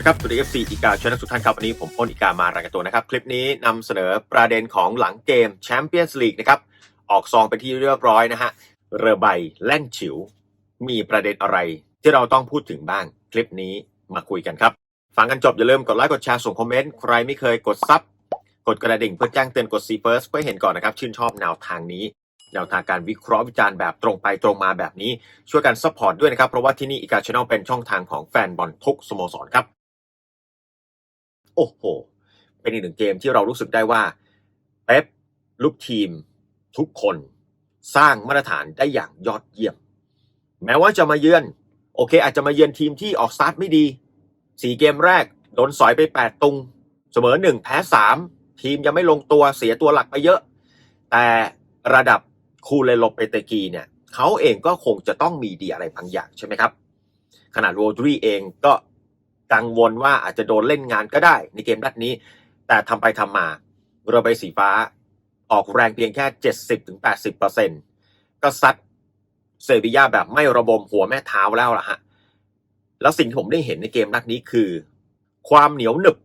ดีครับสวัสดี FC อีกาชนะทุกท่านครับวันนี้ผมอ้นอีกามารายงานตัวนะครับ คลิปนี้นำเสนอประเด็นของหลังเกมแชมเปี้ยนส์ลีกนะครับ ออกซองไปที่เรียบร้อยนะฮะ เรือใบแล่นฉิว มีประเด็นอะไรที่เราต้องพูดถึงบ้าง คลิปนี้มาคุยกันครับ ฟังกันจบอย่าลืมกดไลค์กดแชร์ส่งคอมเมนต์ใครไม่เคยกดซับกดกระดิ่งเพื่อแจ้งเตือนกดซีเฟิร์สเพื่อเห็นก่อนนะครับชื่นชอบแนวทางนี้แนวทางการวิเคราะห์วิจารณ์แบบตรงไปตรงมาแบบนี้ช่วยกันซัพพอร์ตด้วยนะครับ เพราะว่าที่นี่อีกาชแนลเป็นช่องทางของแฟนบอลทุกสโมสรครับ อ้โห เป็นอีกหนึ่งเกมที่เรารู้สึกได้ว่าเป๊ปลูกทีมทุกคนสร้างมาตรฐานได้อย่างยอดเยี่ยม แม้ว่าจะมาเยือน โอเค อาจจะมาเยือนทีมที่ออกสตาร์ทไม่ดีสี่เกมแรกโดนสอยไปแปดตุง เสมอหนึ่งแพ้สามทีมยังไม่ลงตัวเสียตัวหลักไปเยอะ แต่ระดับคูเลโลเปเตกีเนี่ยเขาเองก็คงจะต้องมีดีอะไรบางอย่างใช่ไหมครับ ขนาดโรดรีเองก็ กังวลว่าอาจจะโดนเล่นงานก็ได้ในเกมนัดนี้ แต่ทำไปทำมาเรือใบสีฟ้า ออกแรงเพียงแค่ 70-80%ก็ซัดเซบียาแบบไม่ระบมหัวแม่เท้าแล้วล่ะฮะ แล้วสิ่งที่ผมได้เห็นในเกมนัดนี้คือ ความเหนียวหนึบ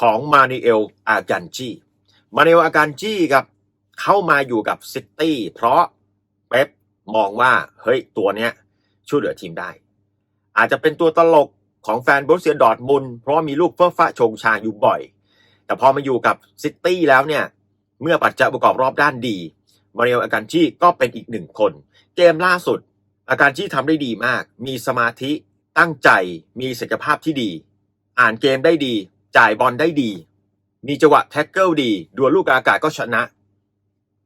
ของมานิเอลอาการจีมานิเอลอาการจีครับเข้ามาอยู่กับซิตี้เพราะเป๊ปมองว่า เฮ้ยตัวเนี้ยช่วยเหลือทีมได้ อาจจะเป็นตัวตลก ของแฟนบรูเซียดอทมุนเพราะมีลูกเฟ้อฟ้าชงชางอยู่บ่อย แต่พอมาอยู่กับซิตี้แล้วเนี่ย เมื่อปัจจัยประกอบรอบด้านดี มาเรียลอาการจีก็เป็นอีกหนึ่งคน เกมล่าสุด อาการจีทำได้ดีมาก มีสมาธิตั้งใจ มีศักยภาพที่ดี อ่านเกมได้ดี จ่ายบอลได้ดี มีจังหวะแท็กเกิลดีดวลลูกอากาศก็ชนะ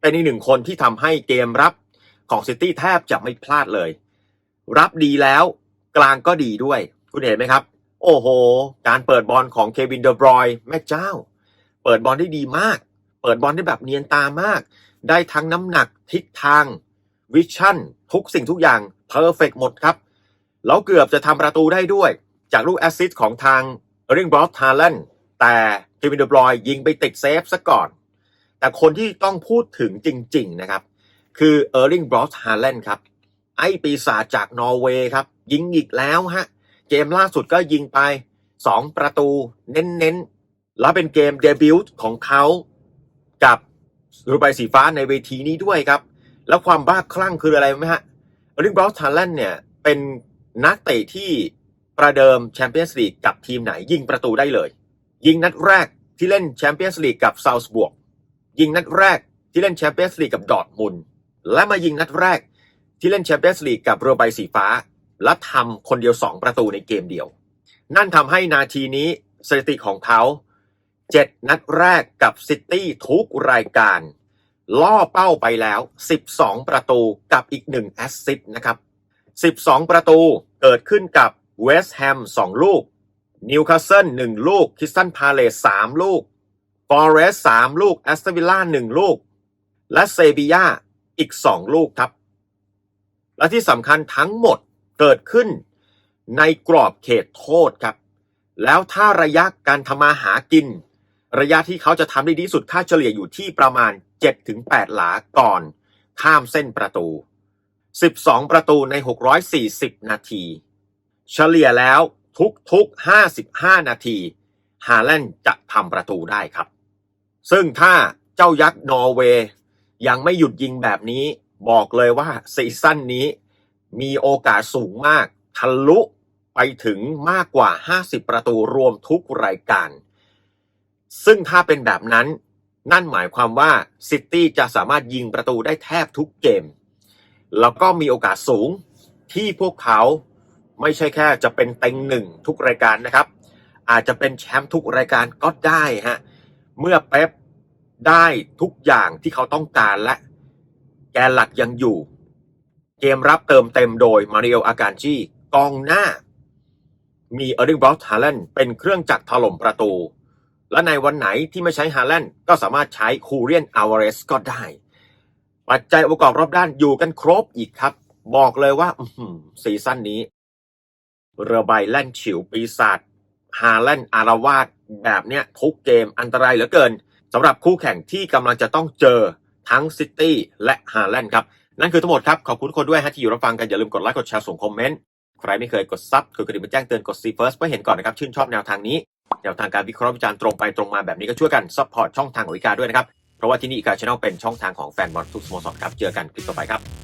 เป็นอีกหนึ่งคนที่ทำให้เกมรับของซิตี้แทบจะไม่พลาดเลย รับดีแล้วกลางก็ดีด้วย คุณเห็นไหมครับ โอ้โห การเปิดบอลของเควินเดอบรอยน์แม่เจ้า เปิดบอลได้ดีมาก เปิดบอลได้แบบเนียนตามาก ได้ทั้งน้ำหนักทิศทางวิชั่นทุกสิ่งทุกอย่างเพอร์เฟกหมดครับ แล้วเกือบจะทำประตูได้ด้วย จากลูกแอสซิสต์ของทางเอริงบรอสทาเลนแต่เควินเดอบรอยน์ยิงไปติดเซฟซะก่อน แต่คนที่ต้องพูดถึงจริง ๆ นะครับ คือเออร์ลิงบรอสฮาแลนด์ครับไอ้ปีศาจจากนอร์เวย์ครับ ยิงอีกแล้วฮะ เกมล่าสุดก็ยิงไป 2 ประตูเน้นๆ แล้วเป็นเกมเดบิวต์ของเขากับรูใบสีฟ้าในเวทีนี้ด้วยครับ แล้วความบ้าคลั่งคืออะไรไหมฮะออร์ลิงบรอสฮาแลนด์เนี่ย เป็นนักเตะที่ประเดิมแชมเปี้ยนส์ลีกกับทีมไหน ยิงประตูได้เลย ยิงนัดแรกที่เล่นแชมเปี้ยนส์ลีกกับซาวส์บวกยิงนัดแรกที่เล่นแชมเปี้ยนส์ลีกกับดอร์ทมุนและมายิงนัดแรกที่เล่นแชมเปี้ยนส์ลีกกับเรือใบสีฟ้า และทำคนเดียว 2 ประตูในเกมเดียว นั่นทำให้นาทีนี้สถิติของเขา 7 นัดแรกกับซิตี้ทุกรายการ ล่อเป้าไปแล้ว 12 ประตูกับอีก 1 แอสซิสต์นะครับ 12 ประตูเกิดขึ้นกับเวสต์แฮม 2 ลูก นิวคาสเซิล 1 ลูก คิสตันพาเลส 3 ลูก ฟอเรสต์3ลูก แอสตันวิลล่า 1 ลูก และเซบียาอีก 2 ลูกครับ และที่สำคัญทั้งหมด เกิดขึ้นในกรอบเขตโทษครับ แล้วถ้าระยะการทำมาหากิน ระยะที่เขาจะทำได้ดีสุดค่าเฉลี่ยอยู่ที่ประมาณ 7-8 หลาก่อน ข้ามเส้นประตู 12 ประตูใน 640 นาที เฉลี่ยแล้วทุกๆ 55 นาทีฮาแลนด์จะทำประตูได้ครับ ซึ่งถ้าเจ้ายักษ์นอร์เวย์ยังไม่หยุดยิงแบบนี้ บอกเลยว่าซีซั่นนี้ มีโอกาสสูงมากทะลุไปถึงมากกว่า 50 ประตูรวมทุกรายการ ซึ่งถ้าเป็นแบบนั้น นั่นหมายความว่าซิตี้จะสามารถยิงประตูได้แทบทุกเกม แล้วก็มีโอกาสสูงที่พวกเขาไม่ใช่แค่จะเป็นเต็งหนึ่งทุกรายการนะครับ อาจจะเป็นแชมป์ทุกรายการก็ได้ฮะ เมื่อเป๊ปได้ทุกอย่างที่เขาต้องการและ แกนหลักยังอยู่ เกมรับเติมเต็มโดย มาริโอ อาการจีกองหน้า มีเออร์ลิงบรอสฮาแลนด์เป็นเครื่องจักรถล่มประตู และในวันไหนที่ไม่ใช้ฮาแลนด์ก็สามารถใช้คูเรียนอาวาเรสก็ได้ ปัจจัยองค์ประกอบรอบด้านอยู่กันครบอีกครับ บอกเลยว่าซีซั่นนี้ เรือใบแล่นฉิวปีศาจฮาแลนด์อารวาสแบบเนี้ยทุกเกมอันตรายเหลือเกินสำหรับคู่แข่งที่กำลังจะต้องเจอทั้งซิตี้และฮาแลนด์ครับ นั่นคือทั้งหมดครับ ขอบคุณทุกคนด้วยฮะที่อยู่รับฟังกัน อย่าลืมกดไลค์กดแชร์ส่งคอมเมนต์ ใครไม่เคยกดซับกดกระดิ่งมาแจ้งเตือนกดซีเฟิร์สเพื่อเห็นก่อนนะครับ ชื่นชอบแนวทางนี้ แนวทางการวิเคราะห์วิจารณ์ตรงไปตรงมาแบบนี้ก็ช่วยกันซัพพอร์ตช่องทางของอีกาด้วยนะครับเพราะว่าที่นี่อีกาชแนลเป็นช่องทางของแฟนบอลทุกสโมสรครับเจอกันคลิปต่อไปครับ